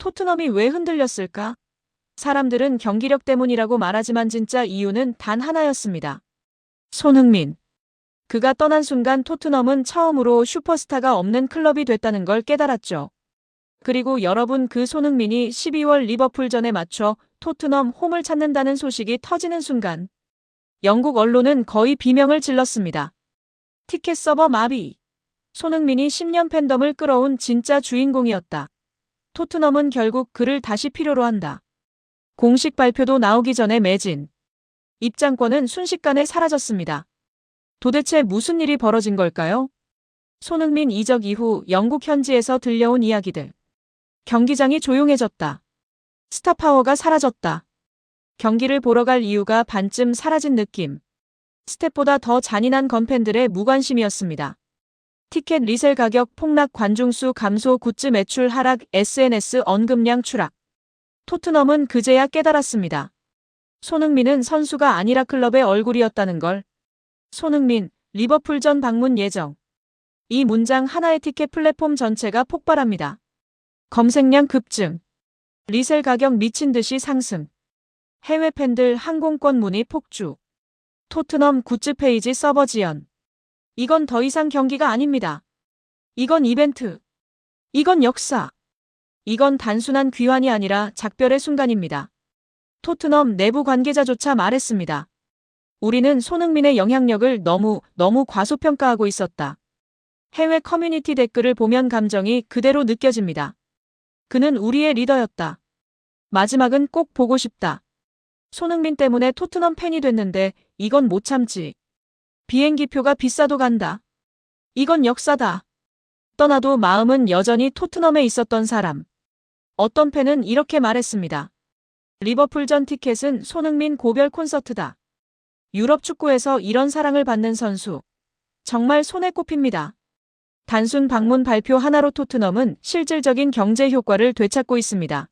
토트넘이 왜 흔들렸을까? 사람들은 경기력 때문이라고 말하지만 진짜 이유는 단 하나였습니다. 손흥민. 그가 떠난 순간 토트넘은 처음으로 슈퍼스타가 없는 클럽이 됐다는 걸 깨달았죠. 그리고 여러분 그 손흥민이 12월 리버풀전에 맞춰 토트넘 홈을 찾는다는 소식이 터지는 순간 영국 언론은 거의 비명을 질렀습니다. 티켓 서버 마비. 손흥민이 10년 팬덤을 끌어온 진짜 주인공이었다. 토트넘은 결국 그를 다시 필요로 한다. 공식 발표도 나오기 전에 매진. 입장권은 순식간에 사라졌습니다. 도대체 무슨 일이 벌어진 걸까요? 손흥민 이적 이후 영국 현지에서 들려온 이야기들. 경기장이 조용해졌다. 스타 파워가 사라졌다. 경기를 보러 갈 이유가 반쯤 사라진 느낌. 스텝보다 더 잔인한 건팬들의 무관심이었습니다. 티켓 리셀 가격 폭락 관중수 감소 굿즈 매출 하락 SNS 언급량 추락. 토트넘은 그제야 깨달았습니다. 손흥민은 선수가 아니라 클럽의 얼굴이었다는 걸. 손흥민, 리버풀전 방문 예정. 이 문장 하나의 티켓 플랫폼 전체가 폭발합니다. 검색량 급증. 리셀 가격 미친 듯이 상승. 해외 팬들 항공권 문의 폭주. 토트넘 굿즈 페이지 서버 지연. 이건 더 이상 경기가 아닙니다. 이건 이벤트. 이건 역사. 이건 단순한 귀환이 아니라 작별의 순간입니다. 토트넘 내부 관계자조차 말했습니다. 우리는 손흥민의 영향력을 너무, 너무 과소평가하고 있었다. 해외 커뮤니티 댓글을 보면 감정이 그대로 느껴집니다. 그는 우리의 리더였다. 마지막은 꼭 보고 싶다. 손흥민 때문에 토트넘 팬이 됐는데 이건 못 참지. 비행기표가 비싸도 간다. 이건 역사다. 떠나도 마음은 여전히 토트넘에 있었던 사람. 어떤 팬은 이렇게 말했습니다. 리버풀전 티켓은 손흥민 고별 콘서트다. 유럽 축구에서 이런 사랑을 받는 선수. 정말 손에 꼽힙니다. 단순 방문 발표 하나로 토트넘은 실질적인 경제 효과를 되찾고 있습니다.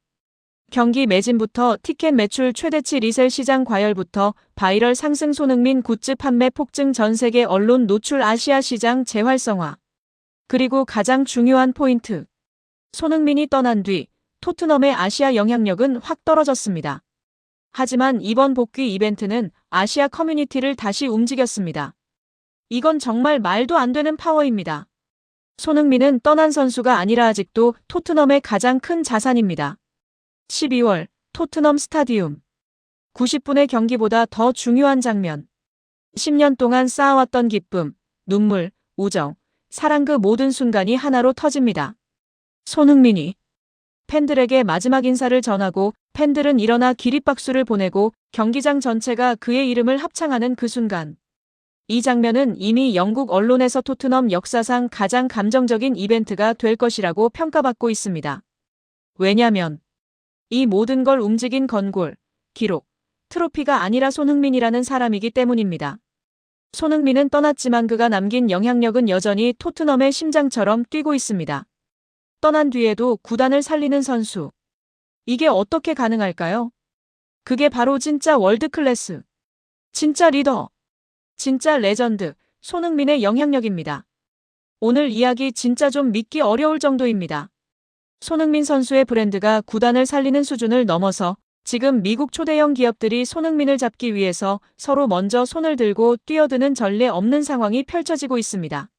경기 매진부터 티켓 매출 최대치 리셀 시장 과열부터 바이럴 상승 손흥민 굿즈 판매 폭증 전 세계 언론 노출 아시아 시장 재활성화. 그리고 가장 중요한 포인트. 손흥민이 떠난 뒤 토트넘의 아시아 영향력은 확 떨어졌습니다. 하지만 이번 복귀 이벤트는 아시아 커뮤니티를 다시 움직였습니다. 이건 정말 말도 안 되는 파워입니다. 손흥민은 떠난 선수가 아니라 아직도 토트넘의 가장 큰 자산입니다. 12월 토트넘 스타디움 90분의 경기보다 더 중요한 장면 10년 동안 쌓아왔던 기쁨, 눈물, 우정, 사랑 그 모든 순간이 하나로 터집니다. 손흥민이 팬들에게 마지막 인사를 전하고 팬들은 일어나 기립박수를 보내고 경기장 전체가 그의 이름을 합창하는 그 순간. 이 장면은 이미 영국 언론에서 토트넘 역사상 가장 감정적인 이벤트가 될 것이라고 평가받고 있습니다. 왜냐면 이 모든 걸 움직인 건골, 기록, 트로피가 아니라 손흥민이라는 사람이기 때문입니다. 손흥민은 떠났지만 그가 남긴 영향력은 여전히 토트넘의 심장처럼 뛰고 있습니다. 떠난 뒤에도 구단을 살리는 선수. 이게 어떻게 가능할까요? 그게 바로 진짜 월드클래스. 진짜 리더. 진짜 레전드. 손흥민의 영향력입니다. 오늘 이야기 진짜 좀 믿기 어려울 정도입니다. 손흥민 선수의 브랜드가 구단을 살리는 수준을 넘어서 지금 미국 초대형 기업들이 손흥민을 잡기 위해서 서로 먼저 손을 들고 뛰어드는 전례 없는 상황이 펼쳐지고 있습니다.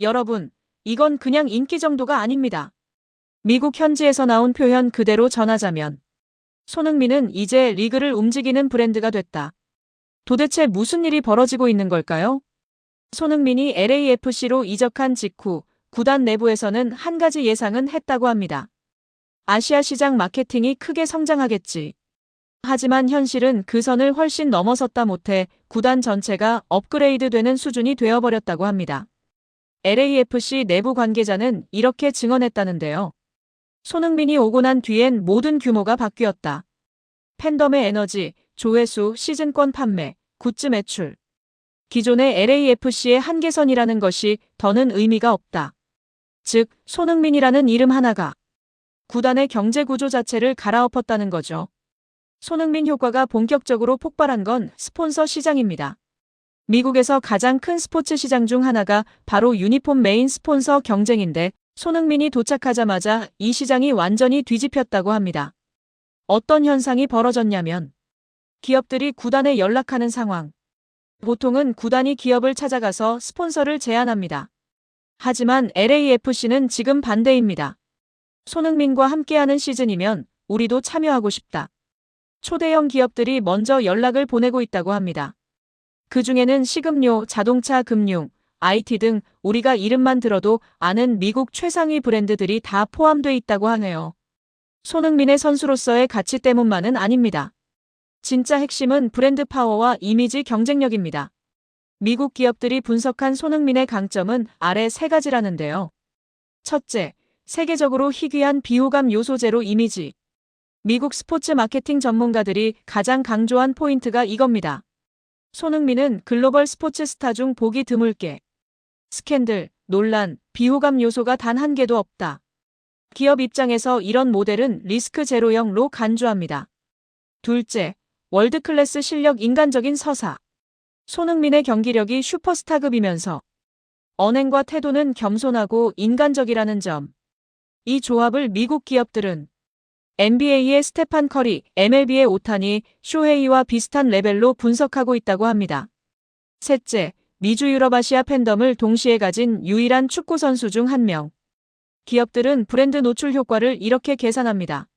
여러분, 이건 그냥 인기 정도가 아닙니다. 미국 현지에서 나온 표현 그대로 전하자면 손흥민은 이제 리그를 움직이는 브랜드가 됐다. 도대체 무슨 일이 벌어지고 있는 걸까요? 손흥민이 LAFC로 이적한 직후 구단 내부에서는 한 가지 예상은 했다고 합니다. 아시아 시장 마케팅이 크게 성장하겠지. 하지만 현실은 그 선을 훨씬 넘어섰다 못해 구단 전체가 업그레이드 되는 수준이 되어버렸다고 합니다. LAFC 내부 관계자는 이렇게 증언했다는데요. 손흥민이 오고 난 뒤엔 모든 규모가 바뀌었다. 팬덤의 에너지, 조회수, 시즌권 판매, 굿즈 매출. 기존의 LAFC의 한계선이라는 것이 더는 의미가 없다. 즉, 손흥민이라는 이름 하나가 구단의 경제 구조 자체를 갈아엎었다는 거죠. 손흥민 효과가 본격적으로 폭발한 건 스폰서 시장입니다. 미국에서 가장 큰 스포츠 시장 중 하나가 바로 유니폼 메인 스폰서 경쟁인데 손흥민이 도착하자마자 이 시장이 완전히 뒤집혔다고 합니다. 어떤 현상이 벌어졌냐면 기업들이 구단에 연락하는 상황. 보통은 구단이 기업을 찾아가서 스폰서를 제안합니다. 하지만 LAFC는 지금 반대입니다. 손흥민과 함께하는 시즌이면 우리도 참여하고 싶다. 초대형 기업들이 먼저 연락을 보내고 있다고 합니다. 그 중에는 식음료, 자동차, 금융, IT 등 우리가 이름만 들어도 아는 미국 최상위 브랜드들이 다 포함돼 있다고 하네요. 손흥민의 선수로서의 가치 때문만은 아닙니다. 진짜 핵심은 브랜드 파워와 이미지 경쟁력입니다. 미국 기업들이 분석한 손흥민의 강점은 아래 세 가지라는데요. 첫째, 세계적으로 희귀한 비호감 요소 제로 이미지. 미국 스포츠 마케팅 전문가들이 가장 강조한 포인트가 이겁니다. 손흥민은 글로벌 스포츠 스타 중 보기 드물게 스캔들, 논란, 비호감 요소가 단 한 개도 없다. 기업 입장에서 이런 모델은 리스크 제로형로 간주합니다. 둘째, 월드클래스 실력 인간적인 서사. 손흥민의 경기력이 슈퍼스타급이면서 언행과 태도는 겸손하고 인간적이라는 점. 이 조합을 미국 기업들은 NBA의 스테판 커리, MLB의 오타니, 쇼헤이와 비슷한 레벨로 분석하고 있다고 합니다. 셋째, 미주 유럽아시아 팬덤을 동시에 가진 유일한 축구 선수 중 한 명. 기업들은 브랜드 노출 효과를 이렇게 계산합니다.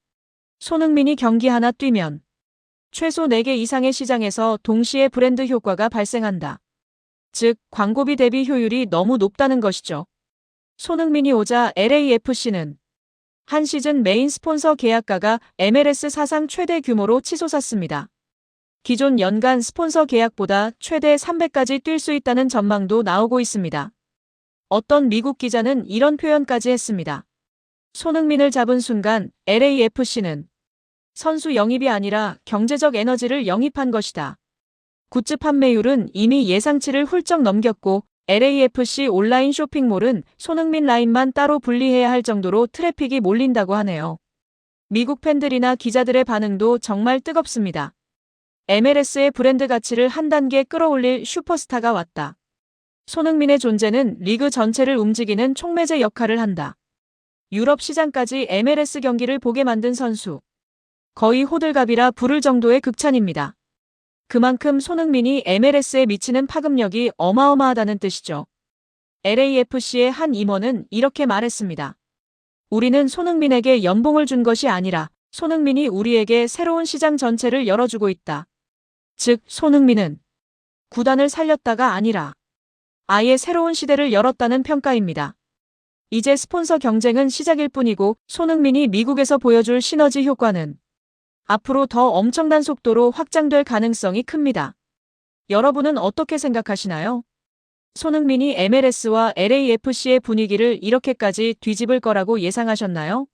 손흥민이 경기 하나 뛰면 최소 4개 이상의 시장에서 동시에 브랜드 효과가 발생한다. 즉, 광고비 대비 효율이 너무 높다는 것이죠. 손흥민이 오자 LAFC는 한 시즌 메인 스폰서 계약가가 MLS 사상 최대 규모로 치솟았습니다. 기존 연간 스폰서 계약보다 최대 300까지 뛸 수 있다는 전망도 나오고 있습니다. 어떤 미국 기자는 이런 표현까지 했습니다. 손흥민을 잡은 순간 LAFC는 선수 영입이 아니라 경제적 에너지를 영입한 것이다. 굿즈 판매율은 이미 예상치를 훌쩍 넘겼고 LAFC 온라인 쇼핑몰은 손흥민 라인만 따로 분리해야 할 정도로 트래픽이 몰린다고 하네요. 미국 팬들이나 기자들의 반응도 정말 뜨겁습니다. MLS의 브랜드 가치를 한 단계 끌어올릴 슈퍼스타가 왔다. 손흥민의 존재는 리그 전체를 움직이는 촉매제 역할을 한다. 유럽 시장까지 MLS 경기를 보게 만든 선수. 거의 호들갑이라 부를 정도의 극찬입니다. 그만큼 손흥민이 MLS에 미치는 파급력이 어마어마하다는 뜻이죠. LAFC의 한 임원은 이렇게 말했습니다. 우리는 손흥민에게 연봉을 준 것이 아니라 손흥민이 우리에게 새로운 시장 전체를 열어주고 있다. 즉, 손흥민은 구단을 살렸다가 아니라 아예 새로운 시대를 열었다는 평가입니다. 이제 스폰서 경쟁은 시작일 뿐이고 손흥민이 미국에서 보여줄 시너지 효과는 앞으로 더 엄청난 속도로 확장될 가능성이 큽니다. 여러분은 어떻게 생각하시나요? 손흥민이 MLS와 LAFC의 분위기를 이렇게까지 뒤집을 거라고 예상하셨나요?